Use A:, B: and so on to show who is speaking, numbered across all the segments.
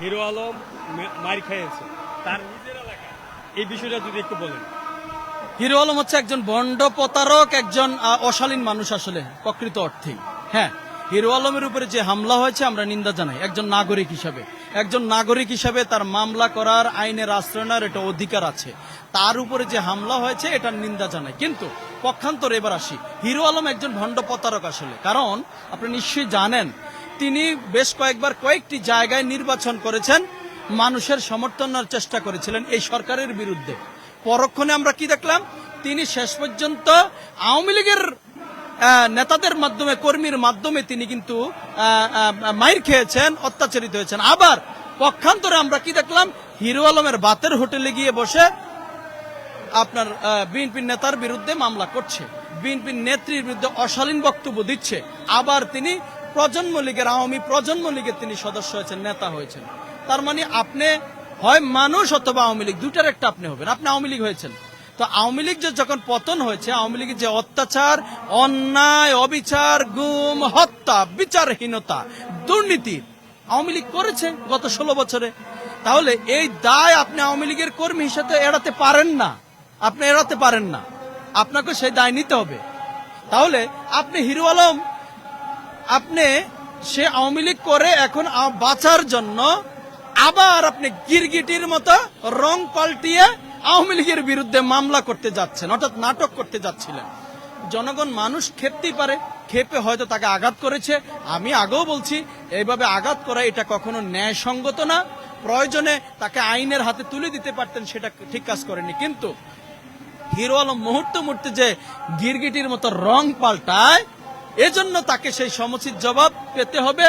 A: Hero Alam মার খেয়েছে। তার নিজের এলাকায়। এই বিষয়টা যদি একটু বলেন।
B: হিরো আলম হচ্ছে একজন বন্ড প্রতারক, একজন অশালীন মানুষ আসলে, প্রকৃত অর্থেই হ্যাঁ হিরো আলমের উপরে যে হামলা হয়েছে আমরা নিন্দা জানাই। একজন নাগরিক হিসাবে। একজন নাগরিক হিসাবে তার মামলা করার আইনের আশ্রয় নেওয়ার এটা অধিকার আছে। তার উপরে যে হামলা হয়েছে এটার নিন্দা জানাই। কিন্তু পক্ষান্তর এবার আসি। হিরো আলম একজন ভণ্ড প্রতারক আসলে। কারণ আপনি নিশ্চয়ই জানেন তিনি বেশ কয়েকবার কয়েকটি জায়গায় নির্বাচন করেছেন, মানুষের সমর্থনের চেষ্টা করেছিলেন এই সরকারের বিরুদ্ধে। পরক্ষণে আমরা কি দেখলাম? তিনি শেষ পর্যন্ত আওয়ামী লীগের নেতাদের মাধ্যমে, কর্মীর মাধ্যমে তিনি কিন্তু মাইর খেয়েছেন, অত্যাচারিত হয়েছেন। আবার পক্ষান্তরে আমরা কি দেখলাম? হিরো আলমের বাতের হোটেলে গিয়ে বসে আপনার বিএনপির নেতার বিরুদ্ধে মামলা করছে। বিএনপির নেত্রীর বিরুদ্ধে অশালীন বক্তব্য দিচ্ছে। আবার তিনি প্রজন্ম লীগের আওয়ামী প্রজন্ম লীগের তিনি সদস্য হয়েছেন, নেতা হয়েছেন। তার মানে আপনি হয় মানুষ অথবা আওয়ামী লীগ দুটার একটা আপনি হবেন। আপনি আওয়ামী লীগ হয়েছেন। তো আওয়ামী লীগ যে যখন পতন হয়েছে, আওয়ামী লীগের যে অত্যাচার, অন্যায়, অবিচার, গুম, হত্যা, বিচারহীনতা, দুর্নীতি আওয়ামী লীগ করেছে গত ষোলো বছরে। তাহলে এই দায় আপনি আওয়ামী লীগের কর্মী হিসেবে এড়াতে পারেন না। আপনি এড়াতে পারেন না। আপনাকে সেই দায় নিতে হবে। তাহলে আপনি হিরো আলম আপনি সে আওয়ামী লীগ করে এখন বাঁচার জন্য আবার আপনি গিরগিটির মতো রং পাল্টিয়ে আওয়ামী লীগের বিরুদ্ধে মামলা করতে যাচ্ছেন, অর্থাৎ নাটক করতে যাচ্ছিলেন। জনগণ মানুষ খেপতেই পারে, খেপে হয়তো তাকে আঘাত করেছে। আমি আগেও বলছি, এইভাবে আঘাত করা এটা কখনো ন্যায়সঙ্গত না। প্রয়োজনে তাকে আইনের হাতে তুলে দিতে পারতেন, সেটা ঠিক কাজ করেনি। কিন্তু হিরো আলম মুহূর্ত মুহূর্তে যে গিরগিটির মতো রং পাল্টায় এজন্য তাকে সেই সমুচিত জবাব পেতে হবে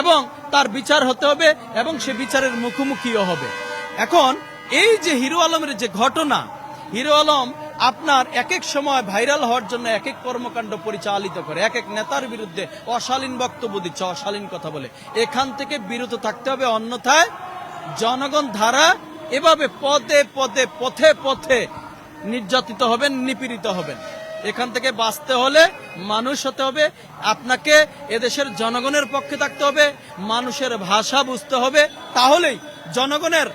B: এবং তার বিচার হতে হবে এবং সে বিচারের মুখোমুখিও হবে। এখন, এই যে হিরো আলমের যে ঘটনা, হিরো আলম আপনার এক এক সময় ভাইরাল হওয়ার জন্য এক এক কর্মকাণ্ড পরিচালিত করে এক এক নেতার বিরুদ্ধে অশালীন বক্তব্য দিচ্ছে, অশালীন কথা বলে। এখান থেকে বিরত থাকতে হবে অন্যথায় জনগণ ধারা এভাবে পদে পদে পথে পথে নির্যাতিত হবেন, নিপীড়িত হবেন। এখান থেকে বাঁচতে হলে মানুষ হতে হবে, আপনাকে এদেশের জনগণের পক্ষে থাকতে হবে, মানুষের ভাষা বুঝতে হবে, তাহলেই জনগণের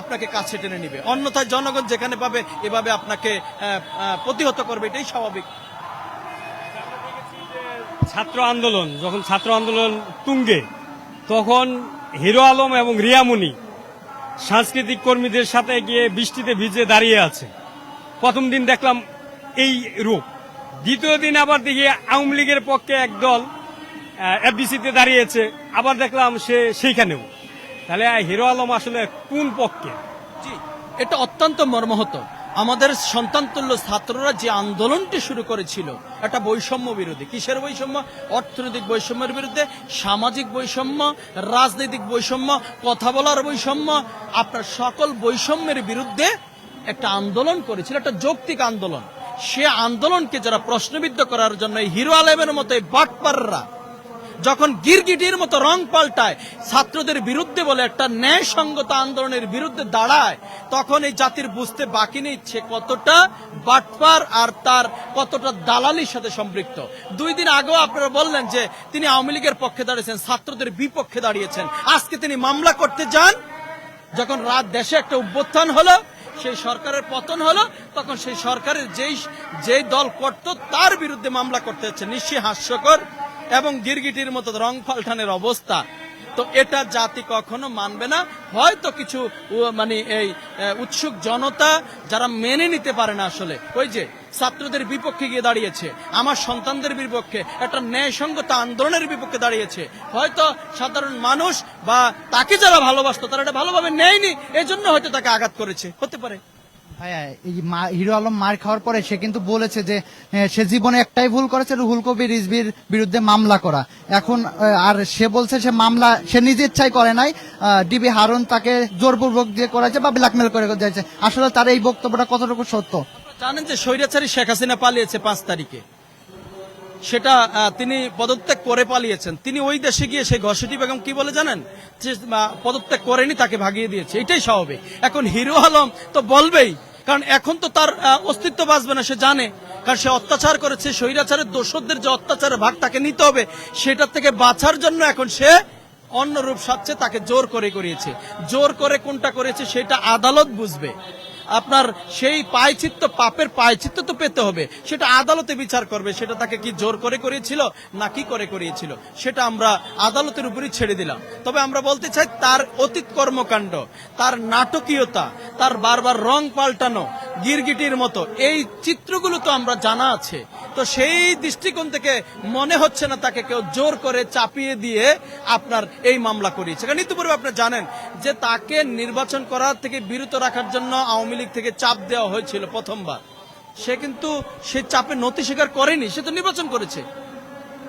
B: আপনাকে কাছে টেনে নিবে। অন্যথায় জনগণ যেখানে পাবে, এভাবে আপনাকে প্রতিহত করবে, এটাই স্বাভাবিক।
A: ছাত্র আন্দোলন, যখন ছাত্র আন্দোলন তুঙ্গে, তখন হিরো আলম এবং রিয়ামুনি সাংস্কৃতিক কর্মীদের সাথে গিয়ে বৃষ্টিতে ভিজে দাঁড়িয়ে আছে। প্রথম দিন দেখলাম এই রূপ। দ্বিতীয় দিন আবার দেখি আওয়ামী লীগের পক্ষে একদল এফডিসিতে দাঁড়িয়েছে। আবার দেখলাম সে সেইখানেও। তাহলে হিরো আলম আসলে কোন পক্ষে?
B: জি, এটা অত্যন্ত মর্মাহত। আমাদের সন্তানতুল্য ছাত্ররা যে আন্দোলনটি শুরু করেছিল একটা বৈষম্য বিরোধী। কিসের বৈষম্য? অর্থনৈতিক বৈষম্যের বিরুদ্ধে, সামাজিক বৈষম্য, রাজনৈতিক বৈষম্য, কথা বলার বৈষম্য। আপনার সকল বৈষম্যের বিরুদ্ধে একটা আন্দোলন করেছিল, একটা যৌক্তিক আন্দোলন। সে আন্দোলনকে যারা প্রশ্নবিদ্ধ করার জন্য হিরো আলমের মতো বাটপাররা যখন গিরগিটির মতো রং পাল্টায়, ছাত্রদের বিরুদ্ধে বলে একটা ন্যায়সঙ্গত আন্দোলনের বিরুদ্ধে দাঁড়ায়, তখন এই জাতির বুঝতে বাকি নেই সে কতটা বাটপার আর তার কতটা দালালির সাথে সম্পৃক্ত। দুই দিন আগেও আপনারা বললেন যে তিনি আওয়ামী লীগের পক্ষে দাঁড়িয়েছেন, ছাত্রদের বিপক্ষে দাঁড়িয়েছেন। আজকে তিনি মামলা করতে যান, যখন রাত দেশে একটা অভ্যুত্থান হলো সেই সরকারের পতন হলো, তখন সেই সরকারের যেই যেই দল করত, তার বিরুদ্ধে মামলা করতে হচ্ছে। নিশ্চয়ই হাস্যকর এবং গিরগিটির মতো রং পাল্টানের অবস্থা। তো এটা জাতি কখনো মানবে না। হয়তো কিছু মানে এই উৎসুক জনতা যারা মেনে নিতে পারে না আসলে। ওই যে, ছাত্রদের বিপক্ষে গিয়ে দাঁড়িয়েছে। আমার সন্তানদের বিপক্ষে একটা ন্যায়সঙ্গত আন্দোলনের বিপক্ষে দাঁড়িয়েছে। হয়তো সাধারণ মানুষ বা তাকে যারা ভালোবাসতো, তারা এটা ভালোভাবে নেয়নি এই জন্য হয়তো তাকে আঘাত করেছে। হতে পারে।
C: হিরো আলম মার খাওয়ার পরে সে কিন্তু বলেছে যে সে জীবনে একটাই ভুল করেছে, রুহুল কবির রিজবির বিরুদ্ধে মামলা করা। এখন আর সে বলছে সে মামলা, সে নিজে ইচ্ছাই করে নাই ডিবি হারুন তাকে জোরপূর্বক দিয়ে করেছে বা ব্ল্যাকমেল করে দিয়েছে। আসলে তার এই বক্তব্যটা কতটুকু সত্য?
B: জানেন যে স্বৈরাচারী শেখ হাসিনা পালিয়েছে পাঁচ তারিখে। সেটা তিনি পদত্যাগ করে পালিয়েছেন। তিনি ওই দেশে গিয়ে সেই ঘসেটি বেগম কি বলে জানেন? পদত্যাগ করেনি, তাকে ভাগিয়ে দিয়েছে। এটাই স্বাভাবিক। এখন হিরো আলম তো বলবেই কারণ এখন তো তার অস্তিত্ব বাঁচবে না, সে জানে। কারণ সে অত্যাচার করেছে, স্বৈরাচারের দোষদের যে অত্যাচারের ভাগ তাকে নিতে হবে, সেটার থেকে বাঁচার জন্য এখন সে অন্য রূপ সাজছে, তাকে জোর করে করিয়েছে। জোর করে কোনটা করেছে সেটা আদালত বুঝবে। আপনার সেই পায়চিত্ত পাপের পায়চিত্ত তো পেতে হবে। সেটা আদালতে বিচার করবে, সেটা তাকে কি জোর করে করিয়েছিল না কি করে করিয়েছিল, সেটা আমরা আদালতের উপরই ছেড়ে দিলাম। তবে আমরা বলতে চাই, তার অতীত কর্মকাণ্ড, তার নাটকীয়তা, তার বারবার রং পাল্টানো, গিরগিটির মতো, এই চিত্রগুলো তো আমরা জানা আছে। তো সেই দৃষ্টিকোণ থেকে মনে হচ্ছে না তাকে কেউ জোর করে চাপিয়ে দিয়ে আপনার এই মামলা করিয়েছে। কারণ ইতিপূর্বে আপনি জানেন যে তাকে নির্বাচন করা থেকে বিরত রাখার জন্য আওয়ামী লীগ থেকে চাপ দেওয়া হয়েছিল প্রথমবার। সে কিন্তু সে চাপে নতি স্বীকার করেনি, সে তো নির্বাচন করেছে।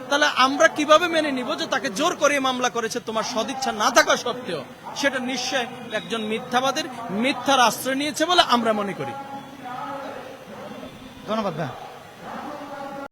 B: তাহলে আমরা কীভাবে মেনে নিব যে তাকে জোর করে মামলা করেছে? তোমার সদিচ্ছা না থাকা সত্ত্বেও সেটা নিশ্চয় একজন মিথ্যাবাদের মিথ্যার আশ্রয় নিয়েছে বলে আমরা মনে করি।
C: ধন্যবাদ